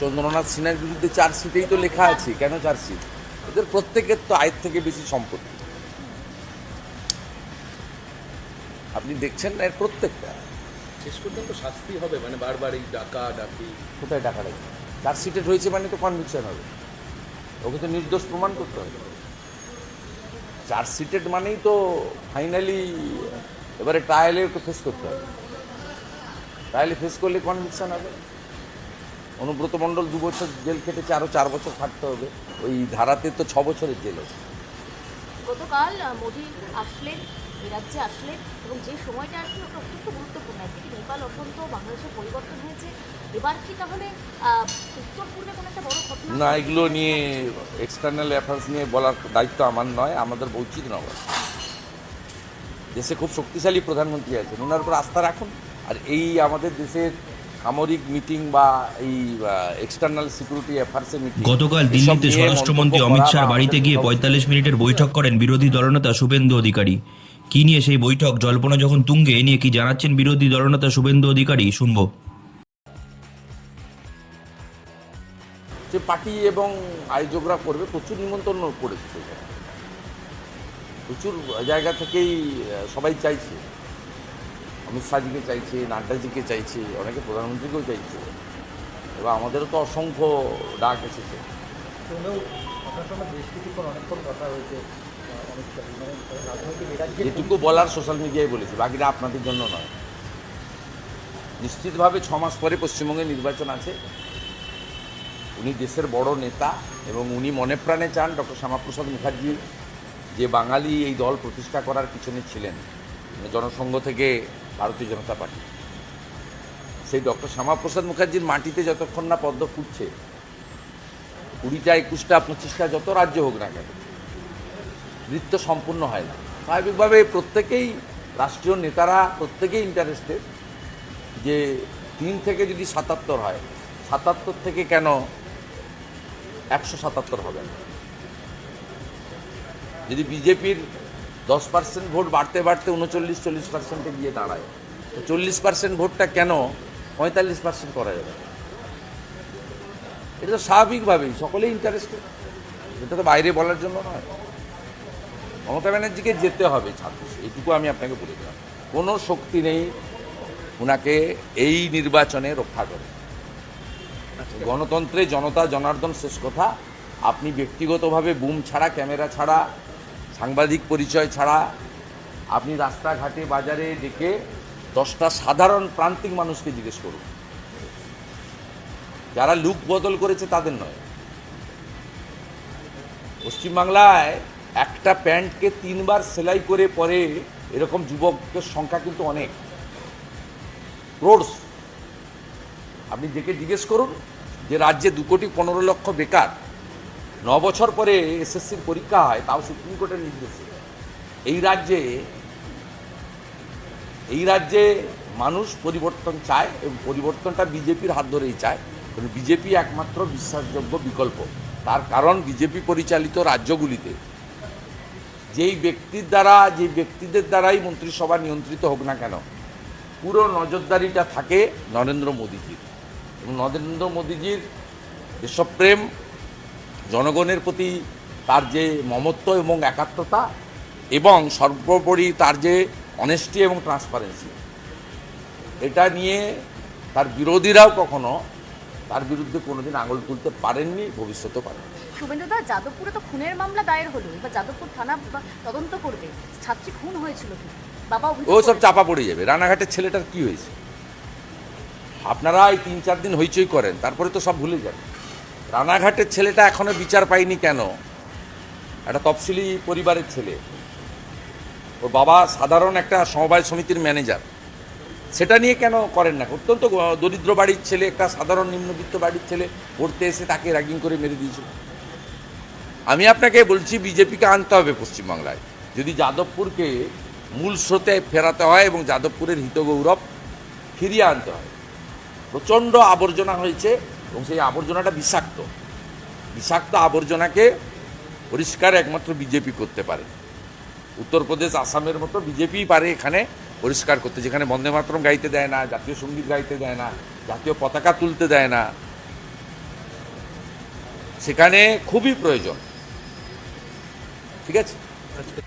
চন্দ্রনাথ সিনহার বিরুদ্ধে চার্জশিটেই তো লেখা আছে কেন চার্জশিট? এদের প্রত্যেকের তো আয়ের থেকে বেশি সম্পত্তি। আপনি দেখছেন না এর প্রত্যেকটা? শেষ পর্যন্ত শাস্তি হবে মানে বারবার এই ডাকা ডাকি। কোথায় টাকা লাগবে চার্জশিটেড হয়েছে মানে তো কনভিকশন হবে। ওকে তো নির্দোষ প্রমাণ করতে হবে। চার্জশিটেড মানেই তো ফাইনালি এবারে ট্রায়ালে ফেস করতে হবে। ট্রায়ালে ফেস করলে কনভিকশন হবে? অনুব্রত মণ্ডল দু বছর জেল খেটেছে আরও চার বছর খাটতে হবে। ওই ধারাতে তো ছ বছরের জেল আছে। গতকাল মোদি আসলেন এই রাজ্যে আসলেন এবং যে সময়টা আসলে ওটা অত্যন্ত গুরুত্বপূর্ণ। একদিকে নেপাল অত্যন্ত বাংলাদেশের পরিবর্তন হয়েছে। এবার কি তাহলে আহ, উত্তর পূর্বে কোনো একটা বড় ঘটনা না এগুলো নিয়ে এক্সটার্নাল অ্যাফেয়ার্স নিয়ে বলার দায়িত্ব আমার নয় আমাদের উচিত নয় দেশে খুব শক্তিশালী প্রধানমন্ত্রী আছেন ওনার উপর আস্থা রাখুন। আর এই আমাদের দেশের সামরিক মিটিং বা এই এক্সটার্নাল সিকিউরিটি অ্যাফেয়ার্সের মিটিং গতকাল দিল্লিতে স্বরাষ্ট্রমন্ত্রী অমিত শাহ বাড়িতে গিয়ে পঁয়তাল্লিশ মিনিটের বৈঠক করেন বিরোধী দলনেতা শুভেন্দু অধিকারী। কি নিয়ে সেই বৈঠক? জল্পনা যখন তুঙ্গে এ নিয়ে কি জানাচ্ছেন বিরোধী দলনেতা শুভেন্দু অধিকারী? শুনব। যে পার্টি এবং আয়োজকরা করবে প্রচুর নিমন্ত্রণ করেছে প্রচুর জায়গা থেকেই সবাই চাইছে। অমিত শাহজিকে চাইছে নাড্ডাজিকে চাইছে অনেকে প্রধানমন্ত্রীকেও চাইছে। এবং আমাদেরও তো অসংখ্য ডাক এসেছে। মানে যেটুকু বলার সোশ্যাল মিডিয়ায় বলেছি বাকিটা আপনাদের জন্য নয়। নিশ্চিতভাবে ছ মাস পরে পশ্চিমবঙ্গে নির্বাচন আছে। উনি দেশের বড় নেতা এবং উনি মনে প্রাণে চান ডক্টর শ্যামাপ্রসাদ মুখার্জি যে বাঙালি এই দল প্রতিষ্ঠা করার পিছনে ছিলেন। মানে জনসংঘ থেকে ভারতীয় জনতা পার্টি। সেই ডক্টর শ্যামাপ্রসাদ মুখার্জির মাটিতে যতক্ষণ না পদ্ম ফুটছে, কুড়িটা, একুশটা, পঁচিশটা যত রাজ্য হোক না কেন, নৃত্য সম্পূর্ণ হয় না। স্বাভাবিকভাবে প্রত্যেকেই রাষ্ট্রীয় নেতারা, প্রত্যেকেই ইন্টারেস্টেড যে তিন থেকে যদি সাতাত্তর হয়, সাতাত্তর থেকে কেন একশো সাতাত্তর হবে যদি বিজেপির দশ পার্সেন্ট ভোট বাড়তে বাড়তে উনচল্লিশ, চল্লিশ পার্সেন্টে গিয়ে দাঁড়ায়। তো চল্লিশ পার্সেন্ট ভোটটা কেন? পঁয়তাল্লিশ পার্সেন্ট করা যাবে? এটা তো স্বাভাবিকভাবেই, সকলেই ইন্টারেস্টেড এটা তো বাইরে বলার জন্য নয়। মমতা ব্যানার্জিকে যেতে হবে, ছাত্র এইটুকু আমি আপনাকে বলে দিলাম। কোনো শক্তি নেই ওনাকে এই নির্বাচনে রক্ষা করে গণতন্ত্রে জনতা, জনার্দন শেষ কথা। আপনি ব্যক্তিগতভাবে বুম ছাড়া, ক্যামেরা ছাড়া সাংবাদিক পরিচয় ছাড়া আপনি রাস্তাঘাটে বাজারে ডেকে দশটা সাধারণ প্রান্তিক মানুষকে জিজ্ঞেস করুন। যারা লুক বদল করেছে তাদের নয়। পশ্চিমবাংলায় একটা প্যান্টকে তিনবার সেলাই করে পরে এরকম যুবকের সংখ্যা কিন্তু অনেক। ক্রোডস আপনি দেখে জিজ্ঞেস করুন যে রাজ্যে দু কোটি পনেরো লক্ষ বেকার। ন বছর পরে এসএসসির পরীক্ষা হয় তাও সুপ্রিম কোর্টের নির্দেশে এই রাজ্যে এই রাজ্যে মানুষ পরিবর্তন চায় এবং পরিবর্তনটা বিজেপির হাত ধরেই চায়। কারণ বিজেপি একমাত্র বিশ্বাসযোগ্য বিকল্প। তার কারণ বিজেপি পরিচালিত রাজ্যগুলিতে। যেই ব্যক্তির দ্বারা যে ব্যক্তিদের দ্বারাই মন্ত্রিসভা নিয়ন্ত্রিত হোক না কেন, পুরো নজরদারিটা থাকে নরেন্দ্র মোদীজির। এবং নরেন্দ্র মোদীজির দেশপ্রেম জনগণের প্রতি তার যে মমত্ব এবং একাত্মতা এবং সর্বোপরি তার যে অনেস্টি এবং ট্রান্সপারেন্সি এটা নিয়ে তার বিরোধীরাও কখনো তার বিরুদ্ধে কোনোদিন আঙুল তুলতে পারেননি ভবিষ্যতেও পারেন শুভেন্দুদা যাদবপুরে তো খুনের মামলা দায়ের হলো এবার যাদবপুর থানা তদন্ত করবে। ছাত্রী খুন হয়েছিল বাবা ও সব চাপা পড়ে যাবে। রানাঘাটের ছেলেটার কি হয়েছে? আপনারা এই তিন চার দিন হইচই করেন তারপরে তো সব ভুলে যান রানাঘাটের ছেলেটা এখনও বিচার পায়নি কেন? একটা তফসিলি পরিবারের ছেলে। ওর বাবা সাধারণ একটা সমবায় সমিতির ম্যানেজার। সেটা নিয়ে কেন করেন না? অত্যন্ত দরিদ্র বাড়ির ছেলে, একটা সাধারণ নিম্নবিত্ত বাড়ির ছেলে পড়তে এসে তাকে র্যাগিং করে মেরে দিয়েছিল। আমি আপনাকে বলছি, বিজেপিকে আনতে হবে পশ্চিমবাংলায়। যদি যাদবপুরকে মূল স্রোতে ফেরাতে হয় এবং যাদবপুরের হিতগৌরব ফিরিয়ে আনতে হয়। প্রচণ্ড আবর্জনা হয়েছে। এবং সেই আবর্জনাটা বিষাক্ত। বিষাক্ত আবর্জনাকে পরিষ্কার একমাত্র বিজেপি করতে পারে। উত্তরপ্রদেশ আসামের মতো বিজেপিই পারে এখানে পরিষ্কার করতে, যেখানে বন্দে মাতরম গাইতে দেয় না, জাতীয় সংগীত গাইতে দেয় না, জাতীয় পতাকা তুলতে দেয় না। সেখানে খুবই প্রয়োজন। ঠিক আছে?